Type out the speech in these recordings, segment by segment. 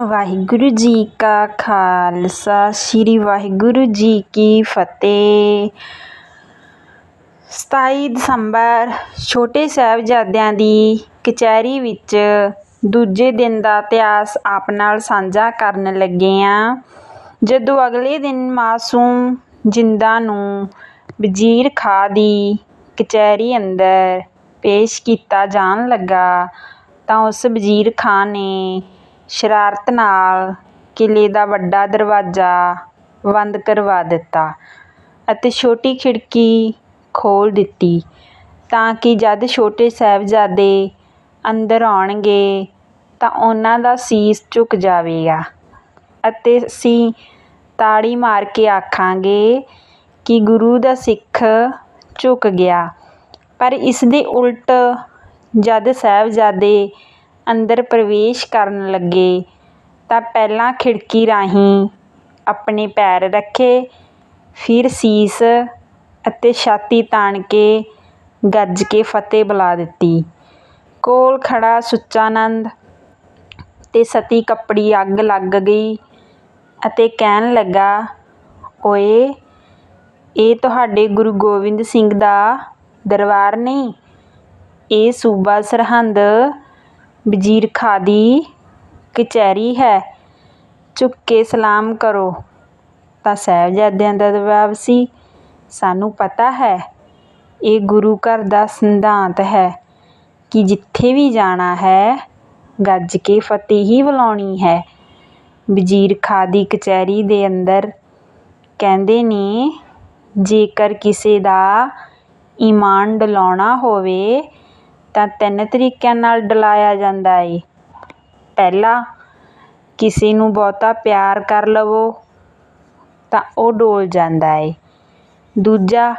ਵਾਹਿਗੁਰੂ ਜੀ ਕਾ ਖਾਲਸਾ, ਸ੍ਰੀ ਵਾਹਿਗੁਰੂ ਜੀ ਕੀ ਫਤਿਹ। 27 ਦਸੰਬਰ ਛੋਟੇ ਸਾਹਿਬਜ਼ਾਦਿਆਂ ਦੀ ਕਚਹਿਰੀ ਵਿੱਚ ਦੂਜੇ ਦਿਨ ਦਾ ਇਤਿਹਾਸ ਆਪ ਨਾਲ ਸਾਂਝਾ ਕਰਨ ਲੱਗੇ ਆਂ ਜਦੋਂ ਅਗਲੇ ਦਿਨ ਮਾਸੂਮ ਜਿੰਦਾ ਨੂੰ ਵਜ਼ੀਰ ਖਾਂ ਦੀ ਕਚਹਿਰੀ ਅੰਦਰ ਪੇਸ਼ ਕੀਤਾ ਜਾਣ ਲੱਗਾ, ਤਾਂ ਉਸ ਵਜ਼ੀਰ ਖਾਂ ਨੇ ਸ਼ਰਾਰਤ ਨਾਲ ਕਿਲ੍ਹੇ ਦਾ ਵੱਡਾ ਦਰਵਾਜ਼ਾ ਬੰਦ ਕਰਵਾ ਦਿੱਤਾ ਅਤੇ ਛੋਟੀ ਖਿੜਕੀ ਖੋਲ੍ਹ ਦਿੱਤੀ ਤਾਂ ਕਿ ਜਦ ਛੋਟੇ ਸਾਹਿਬਜ਼ਾਦੇ ਅੰਦਰ ਆਉਣਗੇ ਤਾਂ ਉਹਨਾਂ ਦਾ ਸੀਸ ਝੁਕ ਜਾਵੇਗਾ ਅਤੇ ਅਸੀਂ ਤਾੜੀ ਮਾਰ ਕੇ ਆਖਾਂਗੇ ਕਿ ਗੁਰੂ ਦਾ ਸਿੱਖ ਝੁਕ ਗਿਆ। ਪਰ ਇਸ ਦੇ ਉਲਟ ਜਦ ਸਾਹਿਬਜ਼ਾਦੇ ਅੰਦਰ ਪ੍ਰਵੇਸ਼ ਕਰਨ ਲੱਗੇ ਤਾਂ ਪਹਿਲਾਂ ਖਿੜਕੀ ਰਾਹੀਂ ਆਪਣੇ ਪੈਰ ਰੱਖੇ, ਫਿਰ ਸੀਸ ਅਤੇ ਛਾਤੀ ਤਾਣ ਕੇ ਗੱਜ ਕੇ ਫਤਿਹ ਬੁਲਾ ਦਿੱਤੀ। ਕੋਲ ਖੜਾ ਸੁੱਚਾਨੰਦ ਤੇ ਸਤੀ ਕੱਪੜੀ ਅੱਗ ਲੱਗ ਗਈ ਅਤੇ ਕਹਿਣ ਲੱਗਾ, ਓਏ, ਇਹ ਤੁਹਾਡੇ ਗੁਰੂ ਗੋਬਿੰਦ ਸਿੰਘ ਦਾ ਦਰਬਾਰ ਨਹੀਂ? ਇਹ ਸੂਬਾ ਸਰਹੰਦ ਵਜ਼ੀਰ ਖਾਂ ਦੀ ਕਚਹਿਰੀ ਹੈ। ਝੁਕ ਕੇ ਸਲਾਮ ਕਰੋ। ਤਾਂ ਸਾਹਿਬਜ਼ਾਦਿਆਂ ਦਾ ਜਵਾਬ ਸੀ, ਸਾਨੂੰ ਪਤਾ ਹੈ, ਇਹ ਗੁਰੂ ਘਰ ਦਾ ਸਿਧਾਂਤ ਹੈ ਕਿ ਜਿੱਥੇ ਵੀ ਜਾਣਾ ਹੈ, ਗੱਜ ਕੇ ਫਤਿਹ ਹੀ ਬੁਲਾਉਣੀ ਹੈ। ਵਜ਼ੀਰ ਖਾਂ ਦੀ ਕਚਹਿਰੀ ਦੇ ਅੰਦਰ ਕਹਿੰਦੇ ਨੇ, ਜੇਕਰ ਕਿਸੇ ਦਾ ਈਮਾਨ ਡਲਾਉਣਾ ਹੋਵੇ ਤਾਂ ਤਿੰਨ ਤਰੀਕਿਆਂ ਨਾਲ ਡਲਾਇਆ ਜਾਂਦਾ ਏ। ਪਹਿਲਾ, ਕਿਸੇ ਨੂੰ ਬਹੁਤਾ ਪਿਆਰ ਕਰ ਲਵੋ, ਤਾਂ ਉਹ ਡੋਲ ਜਾਂਦਾ ਏ। ਦੂਜਾ,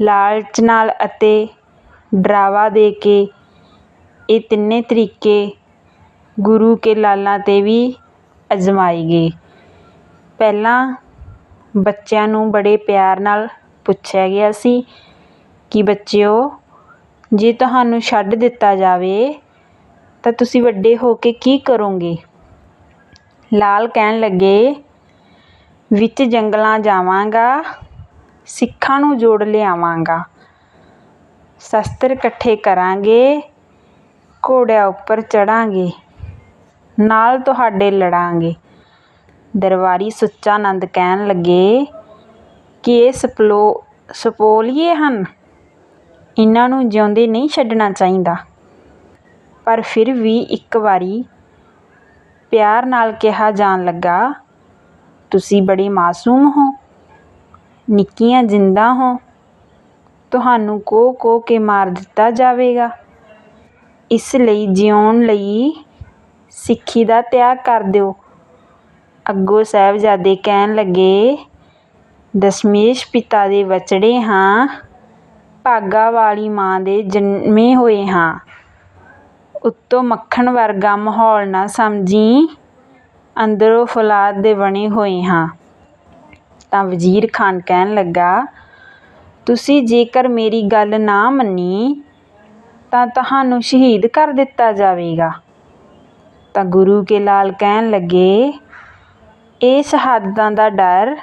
ਲਾਲਚ ਨਾਲ ਅਤੇ ਡਰਾਵਾ ਦੇ ਕੇ ਇਹ ਤਿੰਨੇ ਤਰੀਕੇ ਗੁਰੂ ਕੇ ਲਾਲਾਂ 'ਤੇ ਵੀ ਅਜ਼ਮਾਏ ਗਏ। ਪਹਿਲਾਂ, ਬੱਚਿਆਂ ਨੂੰ ਬੜੇ ਪਿਆਰ ਨਾਲ ਪੁੱਛਿਆ ਗਿਆ ਸੀ ਕਿ ਬੱਚਿਓ ਜੇ ਤੁਹਾਨੂੰ ਛੱਡ ਦਿੱਤਾ ਜਾਵੇ, ਤਾਂ ਤੁਸੀਂ ਵੱਡੇ ਹੋ ਕੇ ਕੀ ਕਰੋਗੇ? ਲਾਲ ਕਹਿਣ ਲੱਗੇ, ਵਿੱਚ ਜੰਗਲਾਂ ਜਾਵਾਂਗਾ, ਸਿੱਖਾਂ ਨੂੰ ਜੋੜ ਲਿਆਵਾਂਗਾ, ਸ਼ਸਤਰ ਇਕੱਠੇ ਕਰਾਂਗੇ, ਘੋੜਿਆਂ ਉੱਪਰ ਚੜਾਂਗੇ ਨਾਲ ਤੁਹਾਡੇ ਲੜਾਂਗੇ। ਦਰਬਾਰੀ ਸੁੱਚਾਨੰਦ ਕਹਿਣ ਲੱਗੇ, ਕਿ ਇਹ ਸਪਲੋ, ਸਪੋਲੀਏ ਹਨ? ਇਹਨਾਂ ਨੂੰ ਜਿਉਂਦੇ ਨਹੀਂ ਛੱਡਣਾ ਚਾਹੀਦਾ। ਪਰ ਫਿਰ ਵੀ ਇੱਕ ਵਾਰੀ ਪਿਆਰ ਨਾਲ ਕਿਹਾ ਜਾਣ ਲੱਗਾ, ਤੁਸੀਂ ਬੜੇ ਮਾਸੂਮ ਹੋ, ਨਿੱਕੀਆਂ ਜਿੰਦਾ ਹੋ। ਤੁਹਾਨੂੰ ਕੋ ਕੋਹ ਕੇ ਮਾਰ ਦਿੱਤਾ ਜਾਵੇਗਾ। ਇਸ ਲਈ ਜਿਉਣ ਲਈ ਸਿੱਖੀ ਦਾ ਤਿਆਗ ਕਰ ਦਿਓ। ਅੱਗੋਂ ਸਾਹਿਬਜ਼ਾਦੇ ਕਹਿਣ ਲੱਗੇ, ਦਸ਼ਮੇਸ਼ ਪਿਤਾ ਦੇ ਵਚੜੇ ਹਾਂ। ਭਾਗਾ ਵਾਲੀ ਮਾਂ ਦੇ ਜਨਮੇ ਹੋਏ ਹਾਂ। ਉੱਤੋਂ ਮੱਖਣ ਵਰਗਾ ਮਾਹੌਲ ਨਾ ਸਮਝੀ ਅੰਦਰੋਂ ਫੌਲਾਦ ਦੇ ਬਣੇ ਹੋਏ ਹਾਂ। ਤਾਂ ਵਜ਼ੀਰ ਖਾਨ ਕਹਿਣ ਲੱਗਾ, ਤੁਸੀਂ ਜੇਕਰ ਮੇਰੀ ਗੱਲ ਨਾ ਮੰਨੀ, ਤਾਂ ਤੁਹਾਨੂੰ ਸ਼ਹੀਦ ਕਰ ਦਿੱਤਾ ਜਾਵੇਗਾ। ਤਾਂ ਗੁਰੂ ਕੇ ਲਾਲ ਕਹਿਣ ਲੱਗੇ ਇਹ ਸ਼ਹਾਦਤਾਂ ਦਾ ਡਰ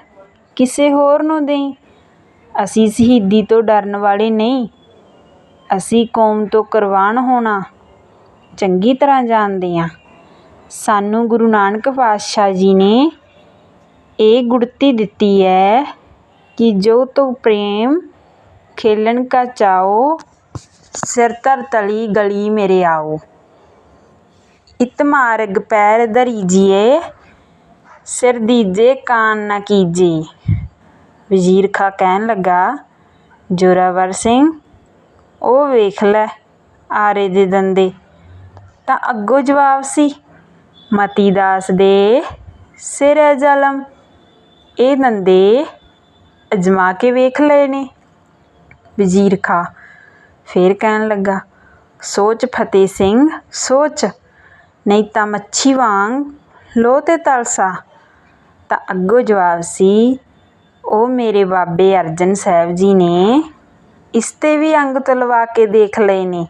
ਕਿਸੇ ਹੋਰ ਨੂੰ ਦੇਈ। ਅਸੀਂ ਸ਼ਹੀਦੀ ਤੋਂ ਡਰਨ ਵਾਲੇ ਨਹੀਂ। ਅਸੀਂ ਕੌਮ ਤੋਂ ਕੁਰਬਾਨ ਹੋਣਾ। ਚੰਗੀ ਤਰ੍ਹਾਂ ਜਾਣਦੇ ਹਾਂ। ਸਾਨੂੰ ਗੁਰੂ ਨਾਨਕ ਪਾਤਸ਼ਾਹ ਜੀ ਨੇ ਇਹ ਗੁੜਤੀ ਦਿੱਤੀ ਹੈ ਕਿ ਜੋ ਤੂੰ ਪ੍ਰੇਮ ਖੇਲਣ ਕਾ ਚਾਓ ਸਿਰ ਧਰ ਤਲੀ ਗਲੀ ਮੇਰੇ ਆਓ। ਇਤ ਮਾਰਗ ਪੈਰ ਧਰੀਜੀਏ, ਸਿਰ ਦੀਜੇ ਕਾਨ ਨਾ ਕੀਜੇ ਵਜ਼ੀਰ ਖਾਂ ਕਹਿਣ ਲੱਗਾ, ਜੋਰਾਵਰ ਸਿੰਘ, ਉਹ ਵੇਖ ਲੈ ਆਰੇ ਦੇ ਦੰਦੇ। ਤਾਂ ਅੱਗੋਂ ਜਵਾਬ ਸੀ, ਮਤੀ ਦਾਸ ਦੇ ਸਿਰ ਹੈ ਜ਼ਲਮ। ਇਹ ਦੰਦੇ ਅਜਮਾ ਕੇ ਵੇਖ ਲਏ ਨੇ। ਵਜ਼ੀਰ ਖਾਂ ਫੇਰ ਕਹਿਣ ਲੱਗਾ, ਸੋਚ ਫਤਿਹ ਸਿੰਘ, ਸੋਚ। ਨਹੀਂ ਤਾਂ ਮੱਛੀ ਵਾਂਗ ਲੋਹ ਤੇ ਤਲਸਾ। ਤਾਂ ਅੱਗੋਂ ਜਵਾਬ ਸੀ ਉਹ ਮੇਰੇ ਬਾਬੇ ਅਰਜਨ ਸਾਹਿਬ ਜੀ ਨੇ ਇਸ ਤੇ ਵੀ ਅੰਗ ਤੁਲਵਾ ਕੇ ਦੇਖ ਲਏ ਨੇ।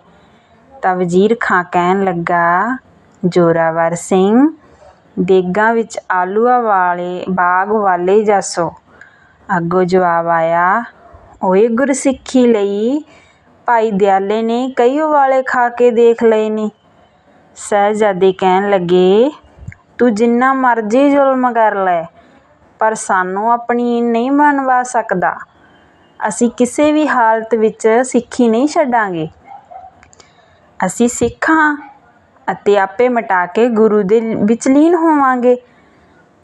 ਤਾਂ ਵਜ਼ੀਰ ਖਾਂ ਕਹਿਣ ਲੱਗਾ, ਜੋਰਾਵਰ ਸਿੰਘ, ਦੇਗਾਂ ਵਿੱਚ ਆਲੂਆਂ ਵਾਲੇ, ਬਾਗ ਵਾਲੇ ਜਾਸੋ। ਅੱਗੋਂ ਜਵਾਬ ਆਇਆ, ਓਏ ਗੁਰਸਿੱਖੀ ਲਈ ਭਾਈ ਦਿਆਲੇ ਨੇ ਕਈ ਉਬਾਲੇ ਖਾ ਕੇ ਦੇਖ ਲਏ ਨੇ। ਸਾਹਿਬਜ਼ਾਦੇ ਕਹਿਣ ਲੱਗੇ, ਤੂੰ ਜਿੰਨਾ ਮਰਜ਼ੀ ਜ਼ੁਲਮ ਕਰ ਲੈ ਪਰ ਸਾਨੂੰ ਆਪਣੀ ਨਹੀਂ ਬਣਵਾ ਸਕਦਾ। ਅਸੀਂ ਕਿਸੇ ਵੀ ਹਾਲਤ ਵਿੱਚ ਸਿੱਖੀ ਨਹੀਂ ਛੱਡਾਂਗੇ। ਅਸੀਂ ਸਿੱਖ ਹਾਂ ਅਤੇ ਆਪੇ ਮਿਟਾ ਕੇ ਗੁਰੂ ਦੇ ਵਿੱਚ ਲੀਨ ਹੋਵਾਂਗੇ।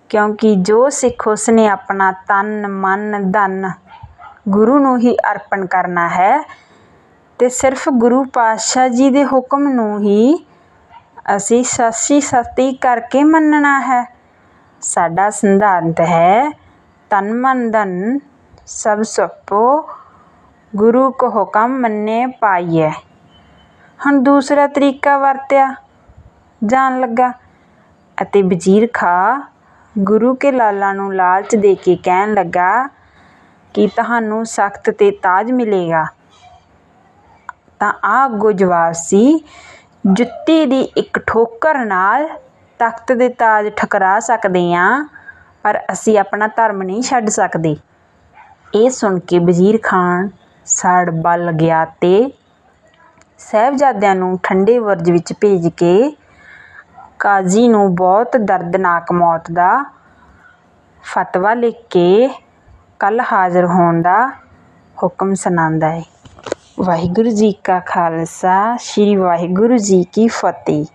ਕਿਉਂਕਿ ਜੋ ਸਿੱਖ ਉਸਨੇ ਆਪਣਾ ਤਨ, ਮਨ, ਧਨ ਗੁਰੂ ਨੂੰ ਹੀ ਅਰਪਣ ਕਰਨਾ ਹੈ ਤੇ ਸਿਰਫ ਗੁਰੂ ਪਾਤਸ਼ਾਹ ਜੀ ਦੇ ਹੁਕਮ ਨੂੰ ਹੀ ਅਸੀਂ ਸੱਚੀ ਸਤੀ ਕਰਕੇ ਮੰਨਣਾ ਹੈ। ਸਾਡਾ ਸਿਧਾਂਤ ਹੈ ਤਨ ਮਨ ਧਨ ਸਭ ਸਪੋ, ਗੁਰੂ ਕੋ ਹੁਕਮ ਮੰਨੇ ਪਾਈਐ। ਹੁਣ ਦੂਸਰਾ ਤਰੀਕਾ ਵਰਤਿਆ, ਜਾਣ ਲੱਗਾ। ਅਤੇ ਵਜ਼ੀਰ ਖਾਂ ਗੁਰੂ ਕੇ ਲਾਲਾਂ ਨੂੰ ਲਾਲਚ ਦੇ ਕੇ ਕਹਿਣ ਲੱਗਾ ਕਿ ਤੁਹਾਨੂੰ ਸਖਤ ਤੇ ਤਾਜ ਮਿਲੇਗਾ। ਤਾਂ ਆ ਅੱਗੋਂ ਜਵਾਬ ਸੀ, ਜੁੱਤੀ ਦੀ ਇੱਕ ਠੋਕਰ ਨਾਲ ਤਖਤ ਦੇ ਤਾਜ ਠਕਰਾ ਸਕਦੇ ਹਾਂ ਪਰ ਅਸੀਂ ਆਪਣਾ ਧਰਮ ਨਹੀਂ ਛੱਡ ਸਕਦੇ। ਇਹ ਸੁਣ ਕੇ ਵਜ਼ੀਰ ਖਾਨ ਸੜ ਬਲ ਗਿਆ ਅਤੇ ਸਾਹਿਬਜ਼ਾਦਿਆਂ ਨੂੰ ਠੰਡੇ ਬੁਰਜ ਵਿੱਚ ਭੇਜ ਕੇ ਕਾਜ਼ੀ ਨੂੰ ਬਹੁਤ ਦਰਦਨਾਕ ਮੌਤ ਦਾ ਫਤਵਾ ਲਿਖ ਕੇ ਕੱਲ੍ਹ ਹਾਜ਼ਰ ਹੋਣ ਦਾ ਹੁਕਮ ਸੁਣਾਉਂਦਾ ਹੈ। ਵਾਹਿਗੁਰੂ ਜੀ ਕਾ ਖਾਲਸਾ, ਸ੍ਰੀ ਵਾਹਿਗੁਰੂ ਜੀ ਕੀ ਫਤਿਹ।